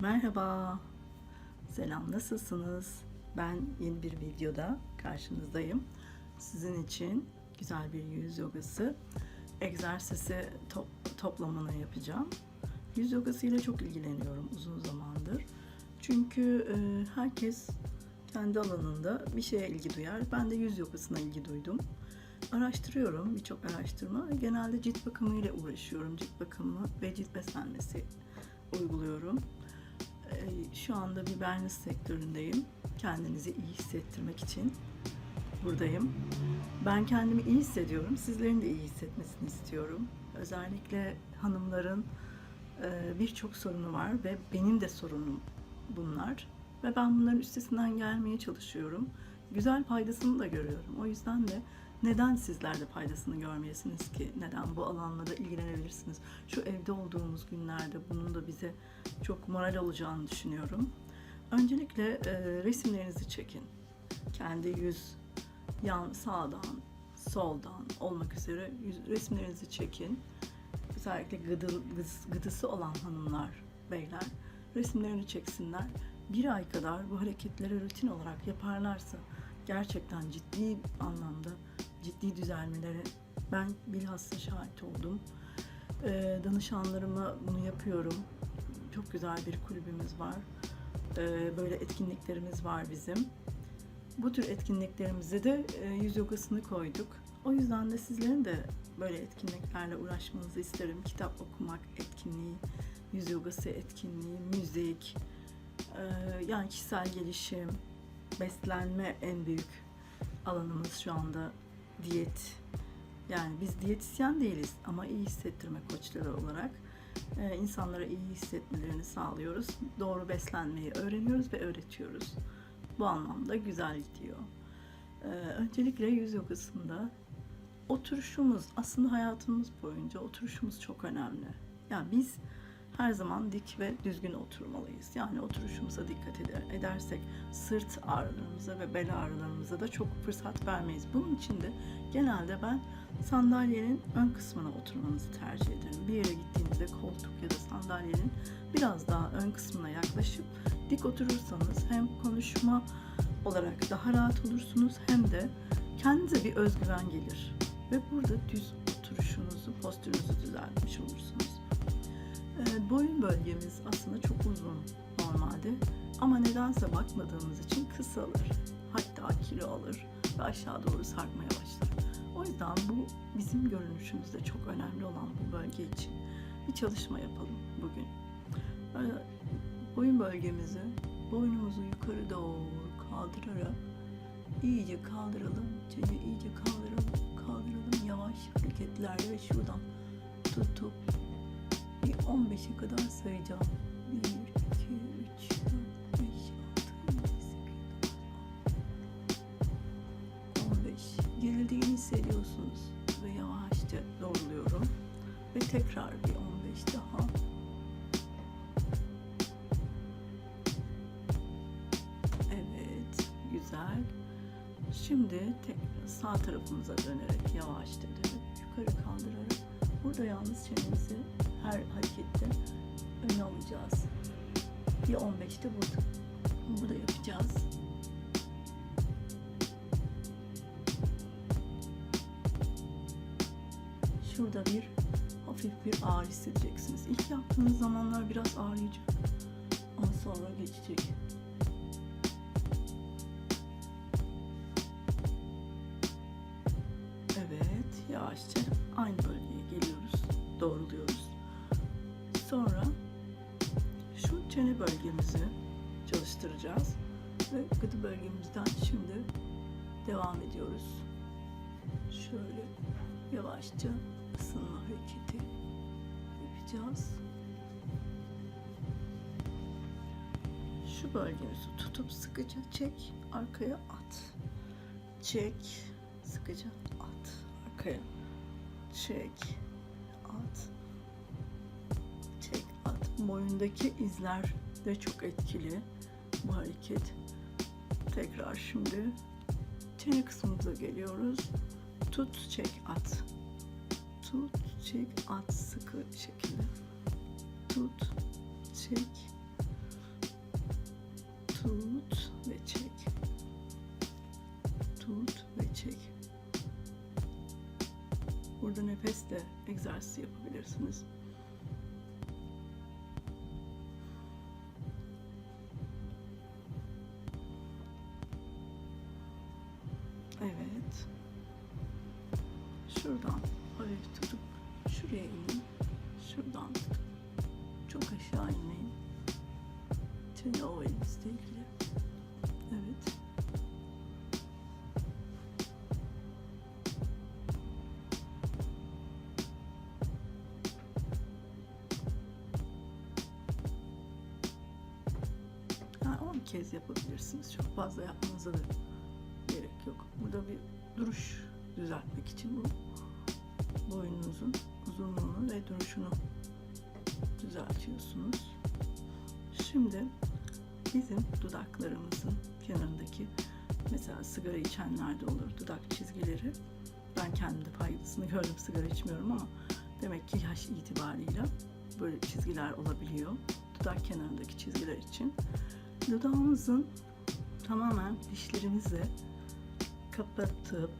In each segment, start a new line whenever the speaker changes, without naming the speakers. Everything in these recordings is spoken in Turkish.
Merhaba. Selam nasılsınız? Ben yeni bir videoda karşınızdayım. Sizin için güzel bir yüz yogası egzersizi top- toplamını yapacağım. Yüz yogası ile çok ilgileniyorum uzun zamandır. Çünkü e, herkes kendi alanında bir şeye ilgi duyar. Ben de yüz yogasına ilgi duydum. Araştırıyorum birçok araştırma. Genelde cilt bakımı ile uğraşıyorum. Cilt bakımı ve cilt beslenmesi uyguluyorum. Ee, Şu anda wellness sektöründeyim. Kendinizi iyi hissettirmek için buradayım. Ben kendimi iyi hissediyorum. Sizlerin de iyi hissetmesini istiyorum. Özellikle hanımların e, birçok sorunu var ve benim de sorunum bunlar. Ve ben bunların üstesinden gelmeye çalışıyorum. Güzel faydasını da görüyorum. O yüzden de neden sizler de faydasını görmeyesiniz ki? Neden bu alanla da ilgilenebilirsiniz? Şu evde olduğumuz günlerde bunun da bize çok moral olacağını düşünüyorum. Öncelikle e, resimlerinizi çekin. Kendi yüz, yan sağdan, soldan olmak üzere yüz, resimlerinizi çekin. Özellikle gıdı, gıdısı olan hanımlar, beyler resimlerini çeksinler. Bir ay kadar bu hareketleri rutin olarak yaparlarsa gerçekten ciddi anlamda ciddi düzelmelere ben bilhassa şahit oldum. Ee, danışanlarıma bunu yapıyorum. Çok güzel bir kulübümüz var. Ee, böyle etkinliklerimiz var bizim. Bu tür etkinliklerimize de e, yüz yogasını koyduk. O yüzden de sizlerin de böyle etkinliklerle uğraşmanızı isterim. Kitap okumak etkinliği, yüz yogası etkinliği, müzik, e, yani kişisel gelişim, beslenme en büyük alanımız şu anda diyet. Yani biz diyetisyen değiliz ama iyi hissettirme koçları olarak e, insanlara iyi hissetmelerini sağlıyoruz. Doğru beslenmeyi öğreniyoruz ve öğretiyoruz. Bu anlamda güzel gidiyor. E, öncelikle yüz yogasında oturuşumuz aslında hayatımız boyunca oturuşumuz çok önemli. Yani biz her zaman dik ve düzgün oturmalıyız. Yani oturuşumuza dikkat eder, edersek sırt ağrılarımıza ve bel ağrılarımıza da çok fırsat vermeyiz. Bunun için de genelde ben sandalyenin ön kısmına oturmanızı tercih ederim. Bir yere gittiğinizde koltuk ya da sandalyenin biraz daha ön kısmına yaklaşıp dik oturursanız hem konuşma olarak daha rahat olursunuz hem de kendinize bir özgüven gelir. Ve burada düz oturuşunuzu, postürünüzü düzeltmiş olursunuz. Ee, boyun bölgemiz aslında çok uzun normalde ama nedense bakmadığımız için kısalır. Hatta kilo alır ve aşağı doğru sarkmaya başlar. O yüzden bu bizim görünüşümüzde çok önemli olan bu bölge için bir çalışma yapalım bugün. Böyle boyun bölgemizi boynumuzu yukarı doğru kaldırarak iyice kaldıralım. Çene iyice kaldıralım, kaldıralım yavaş hareketlerle ve şuradan tutup 15'e kadar sayacağım. 1, 2, 3, 4, 5, 6, 7, 8, 15. Gerildiğini hissediyorsunuz ve yavaşça doğruluyorum. Ve tekrar bir 15 daha. Evet, güzel. Şimdi tekrar sağ tarafımıza dönerek yavaşça dönüp yukarı kaldırarak burada yalnız çenemizi her harekette öne alacağız. Bir 15'te burada. Burada yapacağız. Şurada bir hafif bir ağrı hissedeceksiniz. İlk yaptığınız zamanlar biraz ağrıyacak. Ama sonra geçecek. Çalıştıracağız ve gıdı bölgemizden şimdi devam ediyoruz. Şöyle yavaşça ısınma hareketi yapacağız. Şu bölgemizi tutup sıkıca çek, arkaya at. Çek, sıkıca at arkaya çek at çek at boyundaki izler de çok etkili bu hareket tekrar şimdi çene kısmımıza geliyoruz tut çek at tut çek at sıkı şekilde tut çek Tut ve çek. Tut ve çek. Burada nefes de egzersiz yapabilirsiniz. Şuradan hafif tutup şuraya inin. Şuradan çok aşağı inmeyin. Çene o elinizle ilgili. Evet. Ha, 10 kez yapabilirsiniz. Çok fazla yapmanıza da gerek yok. Burada bir duruş düzeltmek için bu boynunuzun uzunluğunu ve duruşunu düzeltiyorsunuz. Şimdi bizim dudaklarımızın kenarındaki mesela sigara içenlerde olur dudak çizgileri. Ben kendimde faydasını gördüm sigara içmiyorum ama demek ki yaş itibarıyla böyle çizgiler olabiliyor. Dudak kenarındaki çizgiler için. Dudağımızın tamamen dişlerimizle kapatıp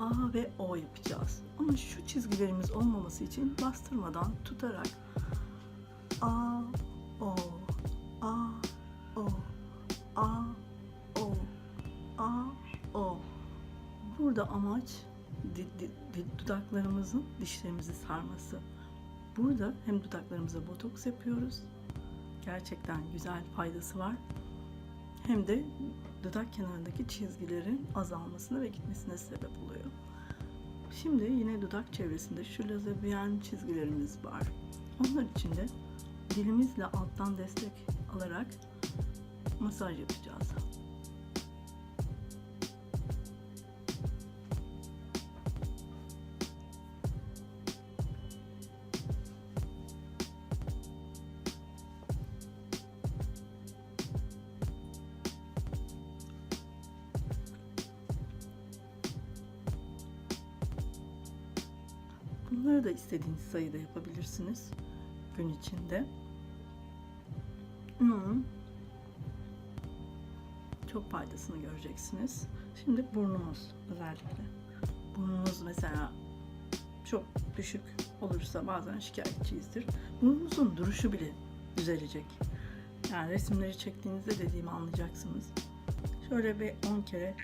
A ve O yapacağız. Ama şu çizgilerimiz olmaması için bastırmadan tutarak A, O, A, O, A, O, A, O. Burada amaç di, di, di, dudaklarımızın dişlerimizi sarması. Burada hem dudaklarımıza botoks yapıyoruz. Gerçekten güzel faydası var. Hem de dudak kenarındaki çizgilerin azalmasına ve gitmesine sebep oluyor. Şimdi yine dudak çevresinde şu lazabiyen çizgilerimiz var. Onlar için de dilimizle alttan destek alarak masaj yapacağız. Bunları da istediğiniz sayıda yapabilirsiniz gün içinde. Bunun çok faydasını göreceksiniz. Şimdi burnumuz özellikle. Burnumuz mesela çok düşük olursa bazen şikayetçiyizdir. Burnumuzun duruşu bile düzelecek. Yani resimleri çektiğinizde dediğimi anlayacaksınız. Şöyle bir 10 kere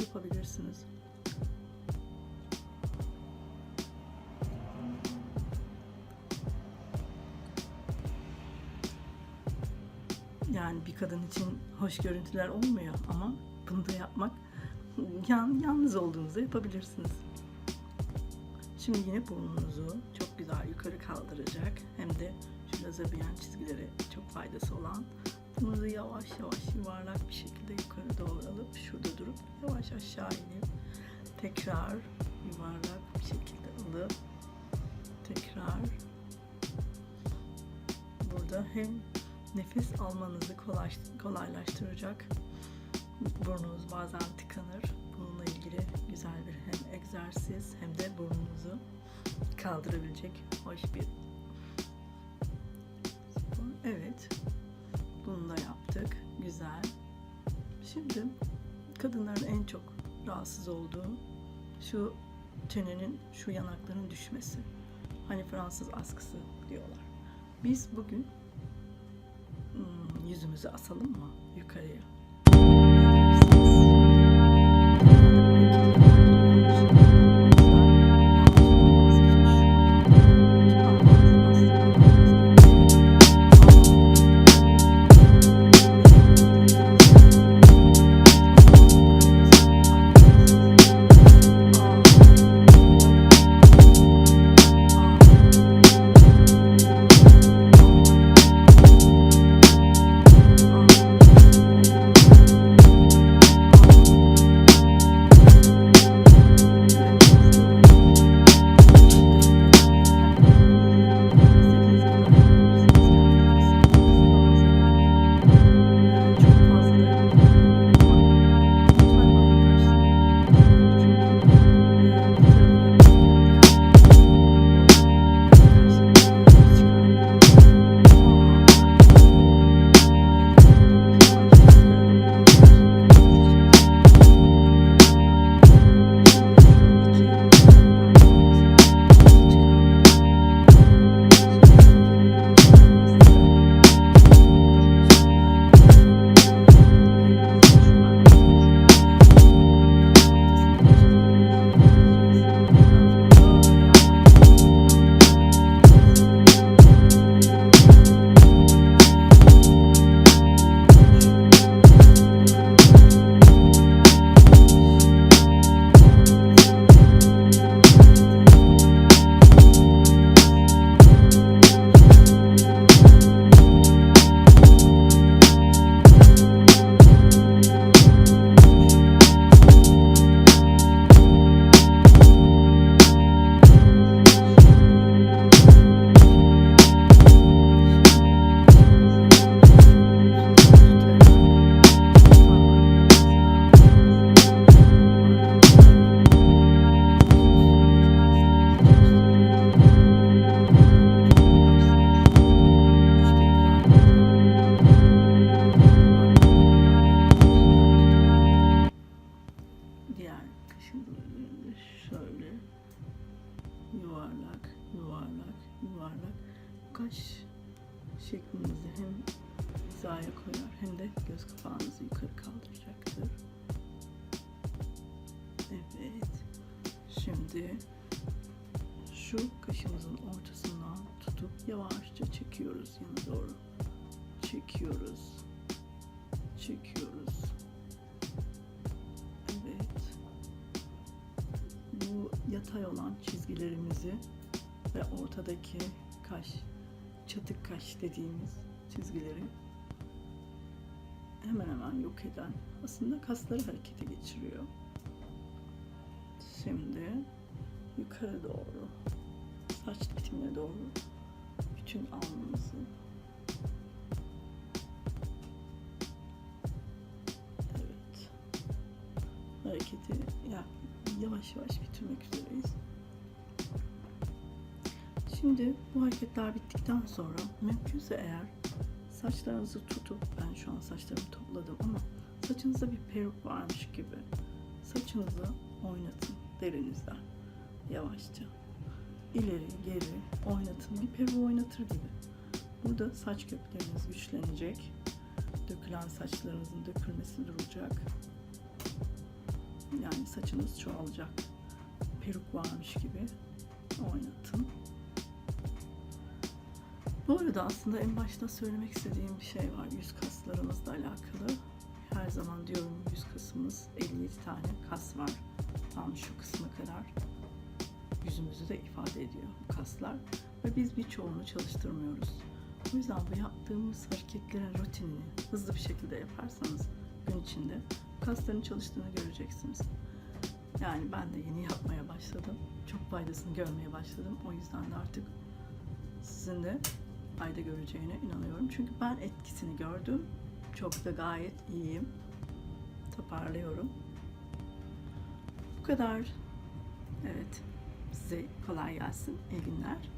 yapabilirsiniz. Yani bir kadın için hoş görüntüler olmuyor ama bunu da yapmak yalnız olduğunuzda yapabilirsiniz. Şimdi yine burnunuzu çok güzel yukarı kaldıracak hem de şu lazabiyen çizgilere çok faydası olan burnunuzu yavaş yavaş yuvarlak bir şekilde yukarı doğru alıp şurada durup yavaş aşağı inip tekrar yuvarlak bir şekilde alıp tekrar burada hem nefes almanızı kolay, kolaylaştıracak. Burnunuz bazen tıkanır. Bununla ilgili güzel bir hem egzersiz hem de burnunuzu kaldırabilecek hoş bir Evet. Bunu da yaptık. Güzel. Şimdi kadınların en çok rahatsız olduğu şu çenenin, şu yanakların düşmesi. Hani Fransız askısı diyorlar. Biz bugün yüzümüzü asalım mı yukarıya? Şimdi şu kaşımızın ortasından tutup yavaşça çekiyoruz yana doğru. Çekiyoruz. Çekiyoruz. Evet. Bu yatay olan çizgilerimizi ve ortadaki kaş, çatık kaş dediğimiz çizgileri hemen hemen yok eden aslında kasları harekete geçiriyor. Şimdi yukarı doğru. Saç bitimine doğru. Bütün alnımızı. Evet. Hareketi ya, yavaş yavaş bitirmek üzereyiz. Şimdi bu hareketler bittikten sonra mümkünse eğer saçlarınızı tutup ben şu an saçlarımı topladım ama saçınızda bir peruk varmış gibi saçınızı oynatın derinizden yavaşça ileri geri oynatın bir peruğu oynatır gibi. Burada saç kökleriniz güçlenecek. Dökülen saçlarınızın dökülmesi duracak. Yani saçınız çoğalacak. Peruk varmış gibi oynatın. Bu arada aslında en başta söylemek istediğim bir şey var yüz kaslarımızla alakalı. Her zaman diyorum yüz kasımız 57 tane kas var. Tam şu kısma kadar yüzümüzü de ifade ediyor bu kaslar. Ve biz birçoğunu çalıştırmıyoruz. O yüzden bu yaptığımız hareketlerin rutinini hızlı bir şekilde yaparsanız gün içinde kasların çalıştığını göreceksiniz. Yani ben de yeni yapmaya başladım. Çok faydasını görmeye başladım. O yüzden de artık sizin de fayda göreceğine inanıyorum. Çünkü ben etkisini gördüm. Çok da gayet iyiyim. Toparlıyorum. Bu kadar. Evet. Size kolay gelsin. İyi günler.